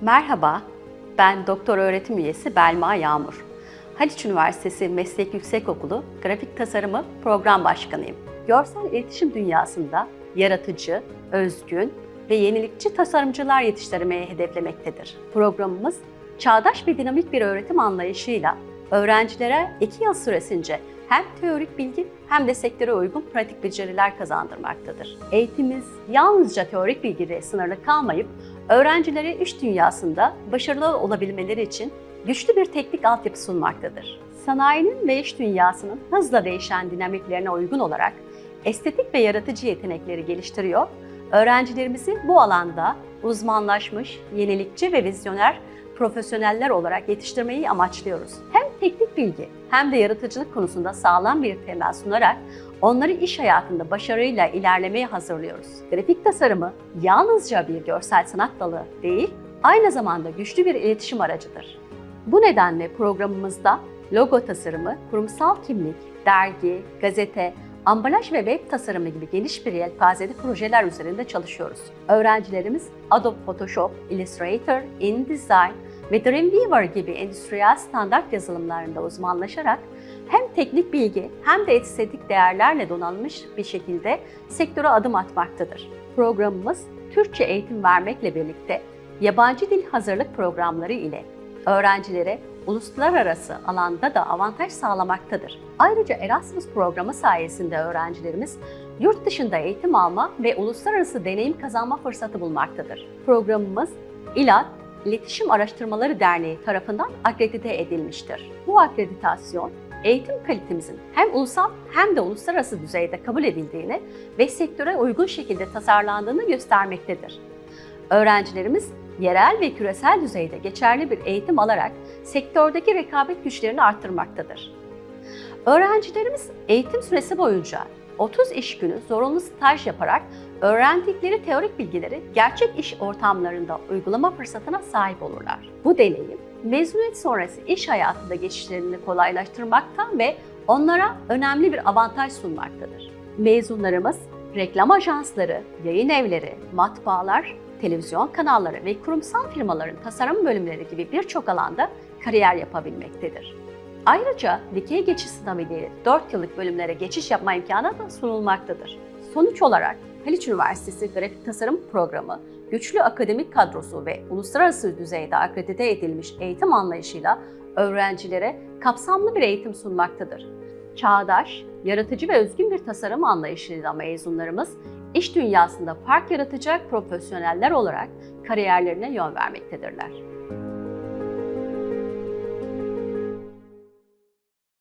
Merhaba, ben doktor öğretim üyesi Belma Yağmur. Haliç Üniversitesi Meslek Yüksekokulu Grafik Tasarımı Program Başkanıyım. Görsel iletişim dünyasında yaratıcı, özgün ve yenilikçi tasarımcılar yetiştirmeyi hedeflemektedir. Programımız çağdaş ve dinamik bir öğretim anlayışıyla öğrencilere iki yıl süresince hem teorik bilgi hem de sektöre uygun pratik beceriler kazandırmaktadır. Eğitimimiz yalnızca teorik bilgiyle sınırlı kalmayıp öğrencilere iş dünyasında başarılı olabilmeleri için güçlü bir teknik altyapı sunmaktadır. Sanayinin ve iş dünyasının hızla değişen dinamiklerine uygun olarak estetik ve yaratıcı yetenekleri geliştiriyor, öğrencilerimizi bu alanda uzmanlaşmış, yenilikçi ve vizyoner profesyoneller olarak yetiştirmeyi amaçlıyoruz. Hem teknik bilgi hem de yaratıcılık konusunda sağlam bir temel sunarak onları iş hayatında başarıyla ilerlemeye hazırlıyoruz. Grafik tasarımı yalnızca bir görsel sanat dalı değil, aynı zamanda güçlü bir iletişim aracıdır. Bu nedenle programımızda logo tasarımı, kurumsal kimlik, dergi, gazete, ambalaj ve web tasarımı gibi geniş bir yelpazede projeler üzerinde çalışıyoruz. Öğrencilerimiz Adobe Photoshop, Illustrator, InDesign ve Dreamweaver gibi endüstriyel standart yazılımlarında uzmanlaşarak hem teknik bilgi hem de estetik değerlerle donanmış bir şekilde sektöre adım atmaktadır. Programımız Türkçe eğitim vermekle birlikte yabancı dil hazırlık programları ile öğrencilere uluslararası alanda da avantaj sağlamaktadır. Ayrıca Erasmus programı sayesinde öğrencilerimiz yurt dışında eğitim alma ve uluslararası deneyim kazanma fırsatı bulmaktadır. Programımız İLAT İletişim Araştırmaları Derneği tarafından akredite edilmiştir. Bu akreditasyon eğitim kalitemizin hem ulusal hem de uluslararası düzeyde kabul edildiğini ve sektöre uygun şekilde tasarlandığını göstermektedir. Öğrencilerimiz yerel ve küresel düzeyde geçerli bir eğitim alarak sektördeki rekabet güçlerini arttırmaktadır. Öğrencilerimiz eğitim süresi boyunca 30 iş günü zorunlu staj yaparak öğrendikleri teorik bilgileri gerçek iş ortamlarında uygulama fırsatına sahip olurlar. Bu deneyim mezuniyet sonrası iş hayatında geçişlerini kolaylaştırmakta ve onlara önemli bir avantaj sunmaktadır. Mezunlarımız reklam ajansları, yayın evleri, matbaalar, televizyon kanalları ve kurumsal firmaların tasarım bölümleri gibi birçok alanda kariyer yapabilmektedir. Ayrıca dikey geçiş sınavıyla 4 yıllık bölümlere geçiş yapma imkanı da sunulmaktadır. Sonuç olarak Haliç Üniversitesi Grafik Tasarım Programı, güçlü akademik kadrosu ve uluslararası düzeyde akredite edilmiş eğitim anlayışıyla öğrencilere kapsamlı bir eğitim sunmaktadır. Çağdaş, yaratıcı ve özgün bir tasarım anlayışıyla mezunlarımız iş dünyasında fark yaratacak profesyoneller olarak kariyerlerine yön vermektedirler.